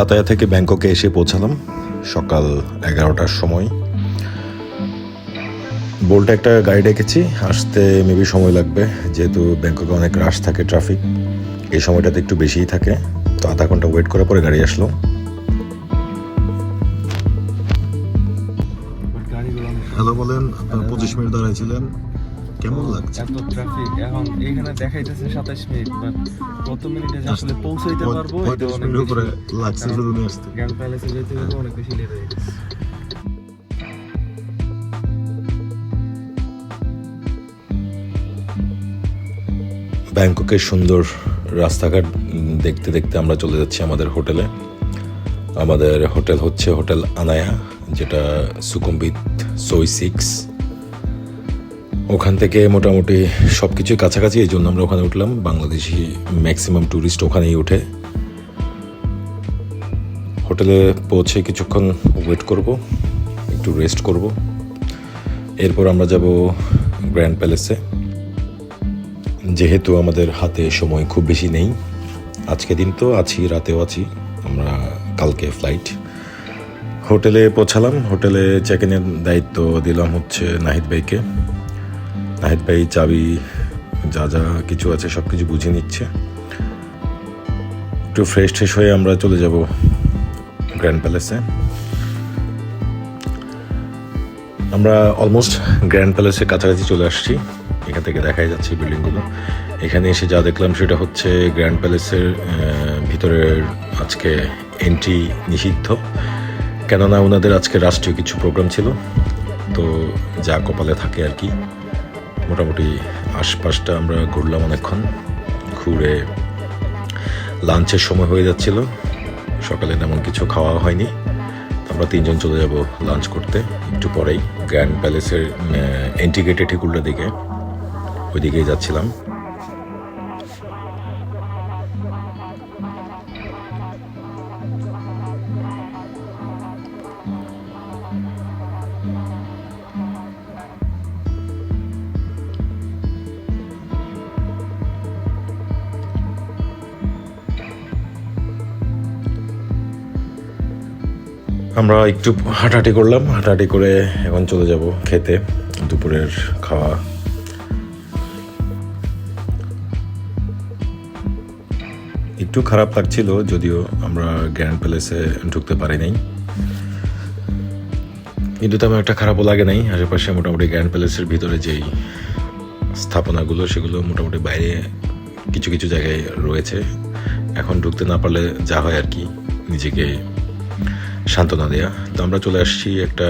Pattaya থেকে ব্যাংককে এসে পৌঁছালাম, সকাল এগারোটার সময়। বোল্টে একটা গাড়ি ডেকেছি, আসতে মেবি সময় লাগবে, যেহেতু ব্যাংককে অনেক রাশ থাকে ট্রাফিক এই সময়টাতে একটু বেশিই থাকে, তো আধা ঘণ্টা ওয়েট করার পরে গাড়ি আসলো। হ্যালো বলেন, আপনার পঁচিশ মিনিট দাঁড়াইছিলেন। কেমন লাগছে? এত ট্রাফিক এখন এখানে দেখাইতেছে সাতাশ মিনিট বাট কত মিনিটে আসলে পৌঁছাইতে পারব এটা অনেক উপরে লাগছে আসতে। গ্র্যান্ড প্যালেসে যেতে যেতে অনেক বেশি লেট হয়ে গেছে। ব্যাংককের সুন্দর রাস্তাঘাট দেখতে দেখতে আমরা চলে যাচ্ছি আমাদের হোটেলে। আমাদের হোটেল হচ্ছে হোটেল আনায়া যেটা সুকুম্বিত সই সিক্স। ওখান থেকে মোটামুটি সব কিছুই কাছাকাছি, এই জন্য আমরা ওখানে উঠলাম। বাংলাদেশি ম্যাক্সিমাম ট্যুরিস্ট ওখানেই ওঠে হোটেলে পৌঁছে কিছুক্ষণ ওয়েট করব, একটু রেস্ট করব। এরপর আমরা যাব গ্র্যান্ড প্যালেসে যেহেতু আমাদের হাতে সময় খুব বেশি নেই আজকে দিন তো আছি, রাতেও আছি, আমরা কালকে ফ্লাইট হোটেলে পৌঁছালাম, হোটেলে চেক ইনের দায়িত্ব দিলাম হচ্ছে নাহিদ ভাইকে। নাহিদ ভাই, চাবি, যা যা কিছু আছে সব কিছু বুঝে নিচ্ছে। একটু ফ্রেশ ট্রেশ হয়ে আমরা চলে যাব গ্র্যান্ড প্যালেসে আমরা অলমোস্ট গ্র্যান্ড প্যালেসের কাছাকাছি চলে আসছি। এখান থেকে দেখাই যাচ্ছে বিল্ডিংগুলো এখানে এসে যা দেখলাম সেটা হচ্ছে গ্র্যান্ড প্যালেসের ভিতরের আজকে এন্ট্রি নিষিদ্ধ। কেননা ওনাদের আজকে রাষ্ট্রীয় কিছু প্রোগ্রাম ছিল। তো যা কপালে থাকে আর কি। মোটামুটি আশপাশটা আমরা ঘুরলাম অনেকক্ষণ। ঘুরে লাঞ্চের সময় হয়ে যাচ্ছিল। সকালে তেমন কিছু খাওয়া হয়নি। আমরা তিনজন চলে যাব লাঞ্চ করতে। একটু পরেই গ্র্যান্ড প্যালেসের ইন্টিগ্রেটেড উল্টো দিকে। ওইদিকেই যাচ্ছিলাম। আমরা একটু হাঁটাহাঁটি করলাম, হাঁটাহাঁটি করে এখন চলে যাব খেতে, দুপুরের খাওয়া। একটু খারাপ লাগছিল, যদিও আমরা গ্র্যান্ড প্যালেসে ঢুকতে পারি নাই। কিন্তু তেমন একটা খারাপও লাগে নাই, আশেপাশে মোটামুটি গ্র্যান্ড প্যালেসের ভিতরে যেই স্থাপনাগুলো, সেগুলো মোটামুটি বাইরে কিছু কিছু জায়গায় রয়েছে। এখন ঢুকতে না পারলে যা হয় আর কি, নিজেকে সান্ত্বনা দেয়া। তো আমরা চলে আসছি একটা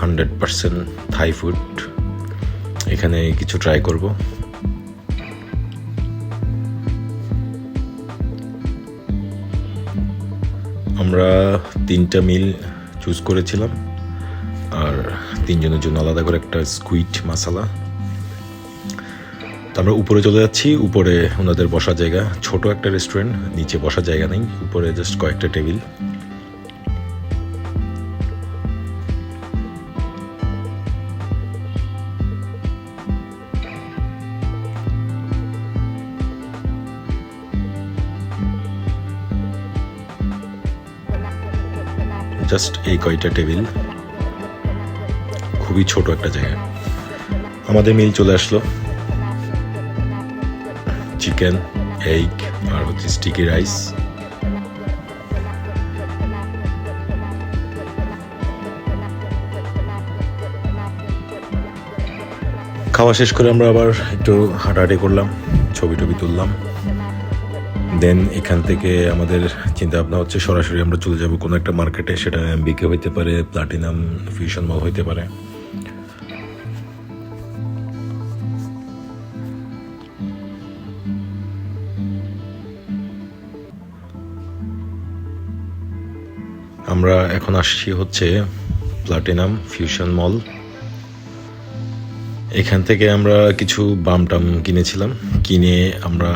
হান্ড্রেড পার্সেন্ট থাই ফুড এখানে কিছু ট্রাই করব। আমরা তিনটা মিল চুজ করেছিলাম। আর তিনজনের জন্য আলাদা করে একটা স্কুইট মশালা তো আমরা উপরে চলে যাচ্ছি, উপরে ওনাদের বসার জায়গা। ছোট একটা রেস্টুরেন্ট নিচে বসার জায়গা নেই, উপরে জাস্ট কয়েকটা টেবিল জাস্ট এই কয়টা টেবিল খুবই ছোট একটা জায়গা। আমাদের মিল চলে আসলো। চিকেন এগ আর হচ্ছে স্টিকি রাইস খাওয়া শেষ করে আমরা আবার একটু হাঁটাহাঁটি করলাম, ছবি টবি তুললাম। দেন এখান থেকে আমাদের চিন্তা ভাবনা হচ্ছে সরাসরি আমরা চলে যাব কোনো একটা মার্কেটে সেটা বিকে হইতে পারে প্লাটিনাম ফিউশন মল হইতে পারে। আমরা এখন আসছি হচ্ছে প্লাটিনাম ফিউশন মল এখান থেকে আমরা কিছু বাম টাম কিনেছিলাম। কিনে আমরা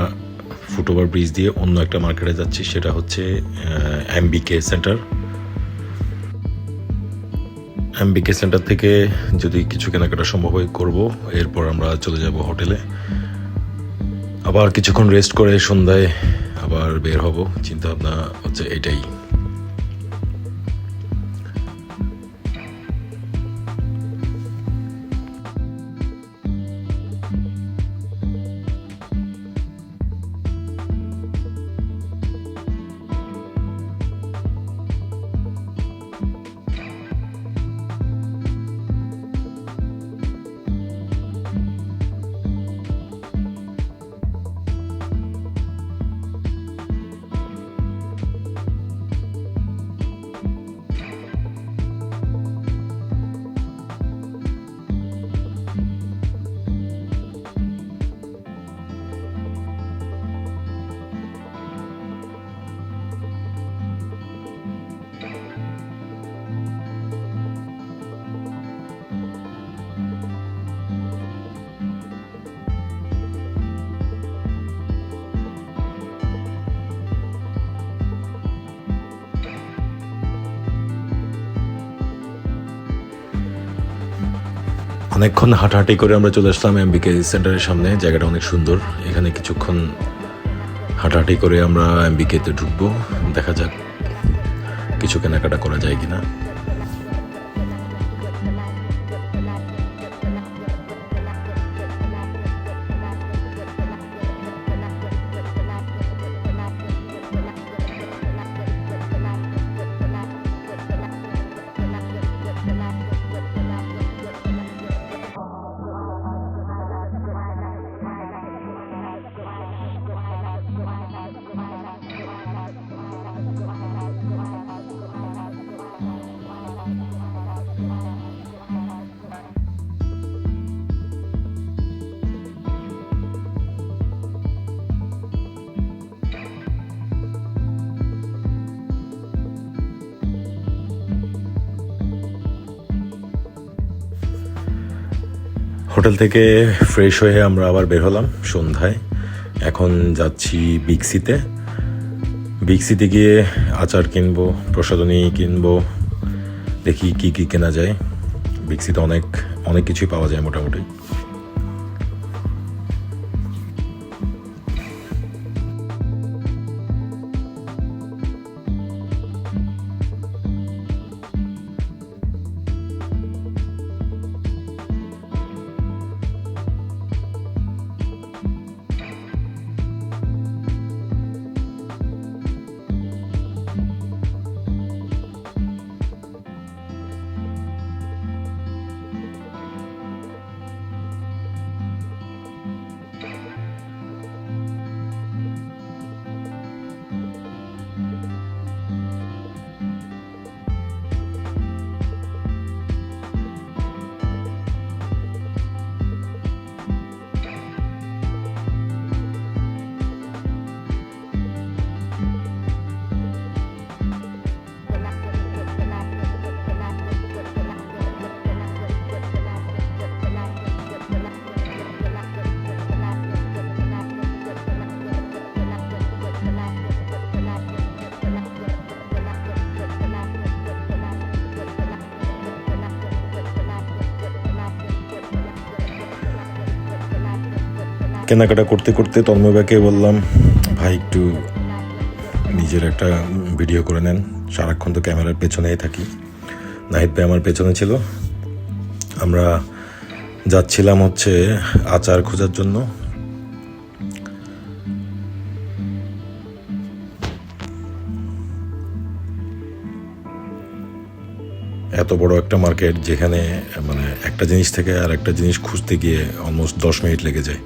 ফুটওভার ব্রিজ দিয়ে অন্য একটা মার্কেটে যাচ্ছি, সেটা হচ্ছে এমবিকে সেন্টার এমবিকে সেন্টার থেকে যদি কিছু কেনাকাটা সম্ভব হয়, করব। এরপর আমরা চলে যাব হোটেলে। আবার কিছুক্ষণ রেস্ট করে সন্ধ্যায় আবার বের হব। চিন্তা ভাবনা হচ্ছে এটাই। অনেকক্ষণ হাঁটাহাঁটি করে আমরা চলে আসলাম এমবিকে সেন্টারের সামনে। জায়গাটা অনেক সুন্দর। এখানে কিছুক্ষণ হাঁটাহাঁটি করে আমরা এমবিকেতে ঢুকবো। দেখা যাক কিছু কেনাকাটা করা যায় কিনা। হোটেল থেকে ফ্রেশ হয়ে আমরা আবার বের হলাম সন্ধ্যায়। এখন যাচ্ছি বিক্সিতে। বিক্সিতে গিয়ে আচার কিনবো প্রসাদনী কিনবো, দেখি কি কি কেনা যায়। বিক্সিতে অনেক অনেক কিছুই পাওয়া যায় মোটামুটি। কেনাকাটা করতে করতে তন্ময়বাকে বললাম, ভাই, একটু নিজের একটা ভিডিও করে নেন। সারাক্ষণ তো ক্যামেরার পেছনেই থাকি। নাহিদ ভাই আমার পেছনে ছিল। আমরা যাচ্ছিলাম হচ্ছে আচার খোঁজার জন্য। এত বড় একটা মার্কেট যেখানে মানে একটা জিনিস থেকে আর একটা জিনিস খুঁজতে গিয়ে অলমোস্ট দশ মিনিট লেগে যায়।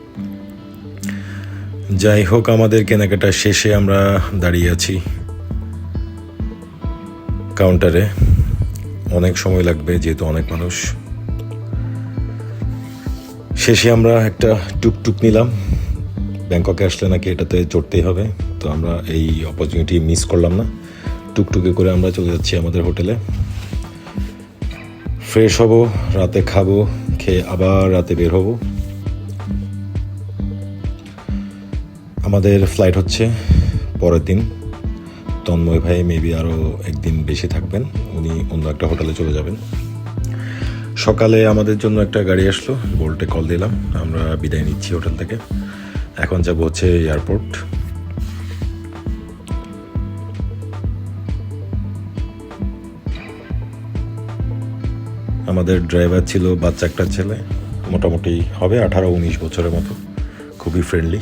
যাই হোক, আমাদের কেনাকাটা শেষে আমরা দাঁড়িয়ে আছি কাউন্টারে অনেক সময় লাগবে, যেহেতু অনেক মানুষ। শেষে আমরা একটা টুকটুক নিলাম। ব্যাংককে আসলে নাকি এটাতে চড়তেই হবে, তো আমরা এই অপরচুনিটি মিস করলাম না। টুকটুকে করে আমরা চলে যাচ্ছি আমাদের হোটেলে ফ্রেশ হব, রাতে খাব, খেয়ে আবার রাতে বের হব। আমাদের ফ্লাইট হচ্ছে পরের দিন। তন্ময় ভাই মেবি আরও একদিন বেশি থাকবেন, উনি অন্য একটা হোটেলে চলে যাবেন। সকালে আমাদের জন্য একটা গাড়ি আসলো বোল্টে কল দিলাম, আমরা বিদায় নিচ্ছি হোটেল থেকে। এখন যাব হচ্ছে এয়ারপোর্ট আমাদের ড্রাইভার ছিল বাচ্চা একটা ছেলে, মোটামুটি হবে আঠারো উনিশ বছরের মতো, খুবই ফ্রেন্ডলি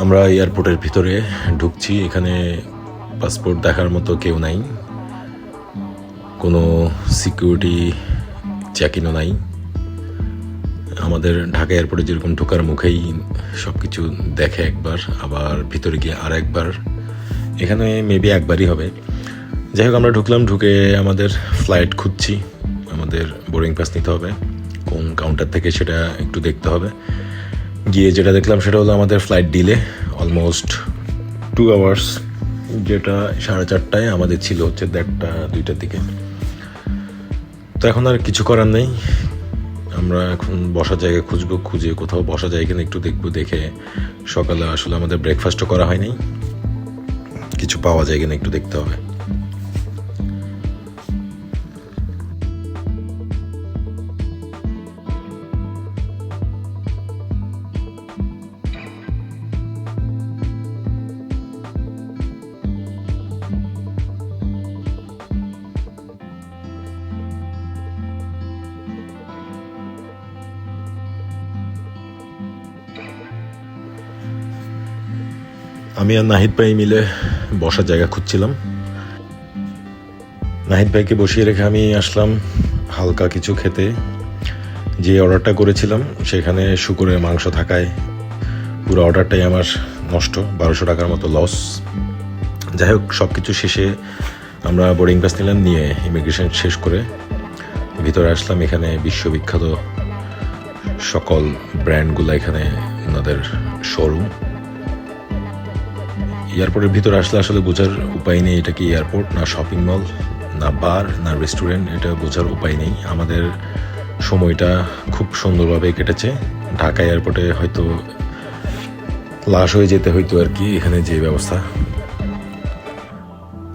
আমরা এয়ারপোর্টের ভিতরে ঢুকছি। এখানে পাসপোর্ট দেখার মতো কেউ নাই। কোনো সিকিউরিটি চেকিংও নাই। আমাদের ঢাকা এয়ারপোর্টে যেরকম ঢোকার মুখেই সব কিছু দেখে একবার, আবার ভিতরে গিয়ে আর একবার। এখানে মেবি একবারই হবে। যাই হোক, আমরা ঢুকলাম, ঢুকে আমাদের ফ্লাইট খুঁজছি। আমাদের বোর্ডিং পাস নিতে হবে। কোন কাউন্টার থেকে সেটা একটু দেখতে হবে। গিয়ে যেটা দেখলাম সেটা হলো আমাদের flight delay almost two hours যেটা সাড়ে চারটায় আমাদের ছিল হচ্ছে দেড়টা, দুইটার দিকে। তো এখন আর কিছু করার নেই। আমরা এখন বসার জায়গা খুঁজবো, খুঁজে কোথাও বসা যায় কিনা একটু দেখব, দেখে সকালে আসলে আমাদের ব্রেকফাস্টও করা হয়নি। কিছু পাওয়া যায় কিনা একটু দেখতে হবে। আমি আর নাহিদ ভাই মিলে বসার জায়গা খুঁজছিলাম। নাহিদ ভাইকে বসিয়ে রেখে আমি আসলাম হালকা কিছু খেতে। যে অর্ডারটা করেছিলাম, সেখানে শুকুরের মাংস থাকায় পুরো অর্ডারটাই আমার নষ্ট, বারোশো টাকার মতো লস যাই হোক সব কিছু শেষে আমরা বোর্ডিং পাস নিলাম, নিয়ে ইমিগ্রেশন শেষ করে ভিতরে আসলাম। এখানে বিশ্ববিখ্যাত সকল ব্র্যান্ডগুলো এখানে ওনাদের শোরুম এয়ারপোর্টের ভিতরে আসলে আসলে বোঝার উপায় নেই এটা কি এয়ারপোর্ট না শপিং মল না বার না রেস্টুরেন্ট এটা বোঝার উপায় নেই। আমাদের সময়টা খুব সুন্দরভাবে কেটেছে। ঢাকা এয়ারপোর্টে হয়তো লাশ হয়ে যেতে হইতো আর কি, এখানে যে ব্যবস্থা।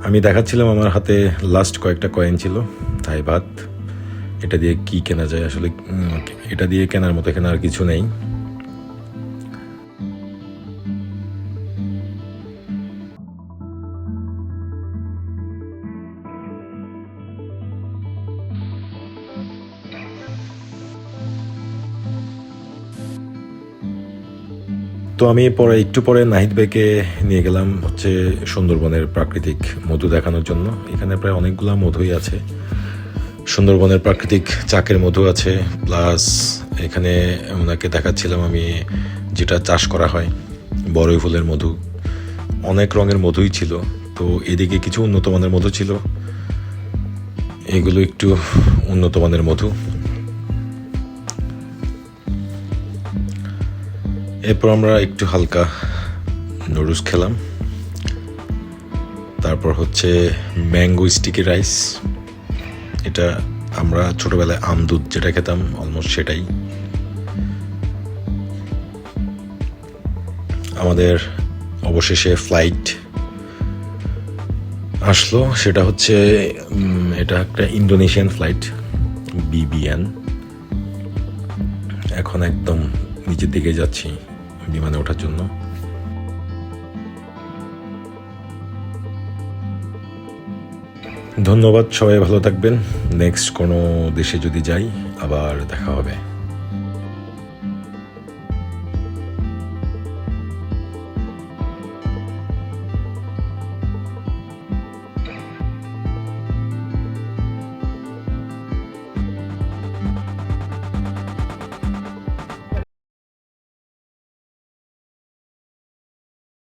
আমি দেখাচ্ছিলাম আমার হাতে লাস্ট কয়েকটা কয়েন ছিল তাই ভাত এটা দিয়ে কি কেনা যায় আসলে এটা দিয়ে কেনার মতো এখানে আর কিছু নেই। আমি পরে একটু পরে নাহিদ ভাইকে নিয়ে গেলাম হচ্ছে সুন্দরবনের প্রাকৃতিক মধু দেখানোর জন্য। এখানে প্রায় অনেকগুলা মধুই আছে। সুন্দরবনের প্রাকৃতিক চাকের মধু আছে। প্লাস এখানে ওনাকে দেখাচ্ছিলাম আমি যেটা চাষ করা হয়, বড়ই ফুলের মধু। অনেক রঙের মধুই ছিল। তো এদিকে কিছু উন্নত মানের মধু ছিল। এগুলো একটু উন্নত মানের মধু। এরপর আমরা একটু হালকা নুডলস খেলাম। তারপর হচ্ছে ম্যাঙ্গো স্টিকি রাইস। এটা আমরা ছোটবেলায় আমদুধ যেটা খেতাম অলমোস্ট সেটাই। আমাদের অবশেষে ফ্লাইট আসলো, সেটা হচ্ছে এটা একটা ইন্দোনেশিয়ান ফ্লাইট বিবিএন এখন একদম নিচের দিকে যাচ্ছি। বিমানে ওঠার জন্য। ধন্যবাদ সবাই, ভালো থাকবেন। নেক্সট কোনো দেশে যদি যাই, আবার দেখা হবে।